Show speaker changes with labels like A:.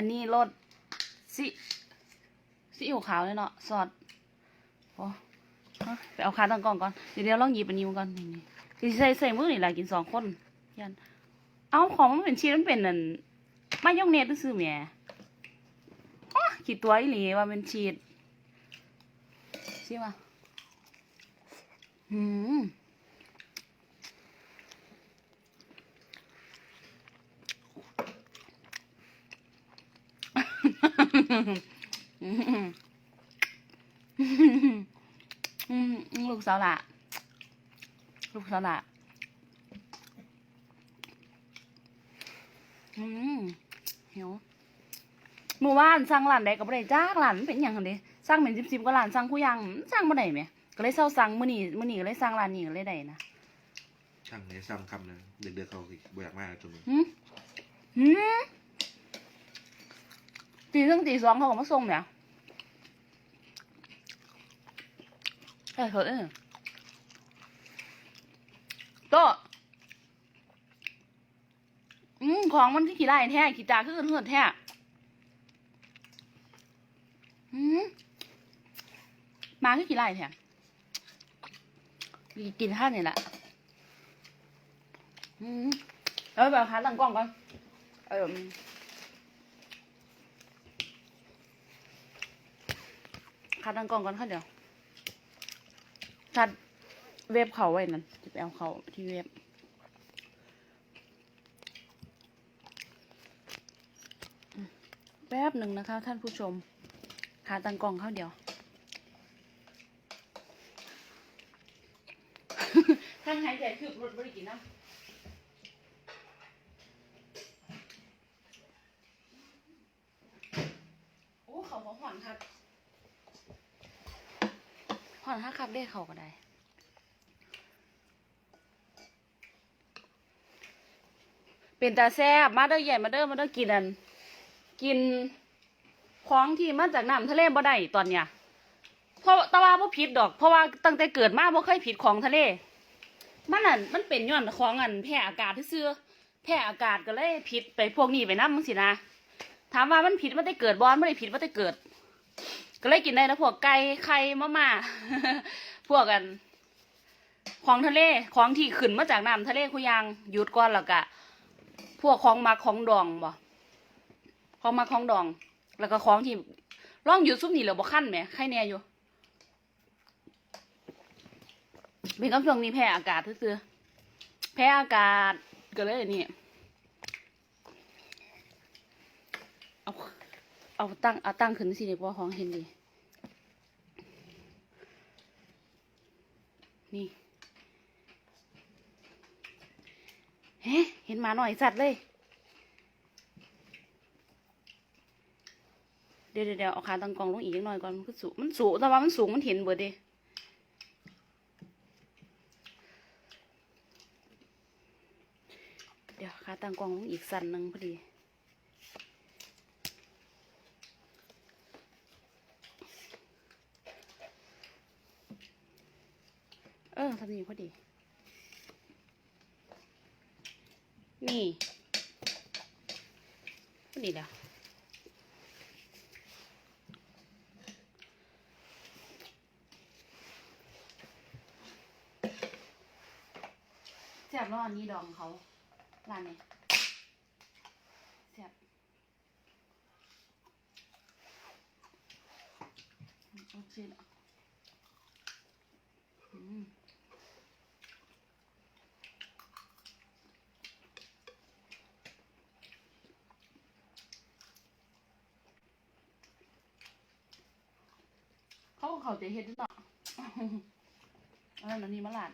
A: อันนี้รสซิซีอิ๊วขาวเลยเนาะซอสโอ้ไปเอาคาตั้งกล้องก่อน เดี๋ยวเดี๋ยวลองหยิบอันนี้มาก่อนนี่ใส่ใส่มือนี่แหละกินสองคนยันเอาของมันเป็นชีสมันเป็นนั่นมายองเนสซื้อแหม่อ้อขีดตัวอีหลีว่าเป็นชีสใช่ปะหืมอืมอืม ลูกสาวละลูกสาวละอืมหิวเมื่อวานสั่งร้านใดก็บ่ได้จ้ากร้านมันเป็นหยังหั่นเด้สั่งเป็นสิบๆก็ร้านสั่งผู้ยังสั่งบ่ได้แหมก็เลยเซาสั่งมื้อนี้มื้อนี้ก็เลยสั่งร้านนี้ก็เลยได้นะ
B: ช่างเนี่ยซ้ำคำนึงเด็กๆเขาสิบ่อยากมากจน
A: หืมหืม ตีหนึ่งตีสองเขาก็มาส่งเนี่ยเอ้ยเฮ้ยโตอืมของมันที่ขี่ไล่แท้ขี่ตาคือเหือดแท้อืมมาคือขี่ไล่แท้กินท่านี่แหละอืมเออแบบหาตั้งกล้องก่อนเออ คัดตั้งกล้องก่อนค่ะเดี๋ยวชัดเว็บเขาไว้นั่นจะไปเอาเขาที่เว็บแป๊บหนึ่งนะคะ ท่านผู้ชมหาตังกล้องเข้าเดียว ท่านหายใจคือรถบริกินน้ำโอ้เขาบอกห่อนครับ อนถ้าคับได้เขาก็ได้เป็นตาแซ่บมาเด้อใหญ่มาเด้อมาเด้อกินอัน กินของที่มาจากน้ำทะเลบ่ได้ตอนเนี้ยเพราะตะว่าบ่ผิดดอก เพราะว่าตั้งแต่เกิดมาบ่เคยผิดของทะเลมันนั่นมันเป็นย้อนของอันแพ้อากาศที่ซื่อแพ้อากาศก็เลยผิดไปพวกนี้ไปน้ำจังซี่นะถามว่ามันผิดมันได้เกิดบอลไม่ได้ผิดมันได้เกิด ก็เลยกินได้นะพวกไก่ไข่มะม่าพวกกัน ของทะเลของที่ขึ้นมาจากน้ำทะเลคุยางหยุดก่อนแล้วก็พวกของมาของดองบ่ของมาของดอง แล้วก็ของที่ร่องหยุดซุปนี่เหลือบ่ขั้นไหมไข่แน่อยู่เป็นกับช่วงนี้แพ้อากาศซื่อแพ้อากาศก็เลยนี่เอา เอาตั้งเอาตั้งขึ้นสิเด็กว่าของเห็นดีนี่เฮ้เห็นหมาหน่อยสัตว์เลย เดี๋ยวเดี๋ยวเอาขาตั้งกองลงอีกนิดหน่อยก่อนมันสูงมันสูงแต่ว่ามันสูงมันเห็นเบิดเด้เดี๋ยวขาตั้งกองลงอีกสันหนึ่งพอดี เออทำนี้พอดี นี่พอดีแล้วแซ่บแล้วอันนี้ดองเขาร้านนี้แซ่บโอเคแล้วอืม เขาจะเฮ็ดหรือเนาะเออแล้วนี่มาหลาด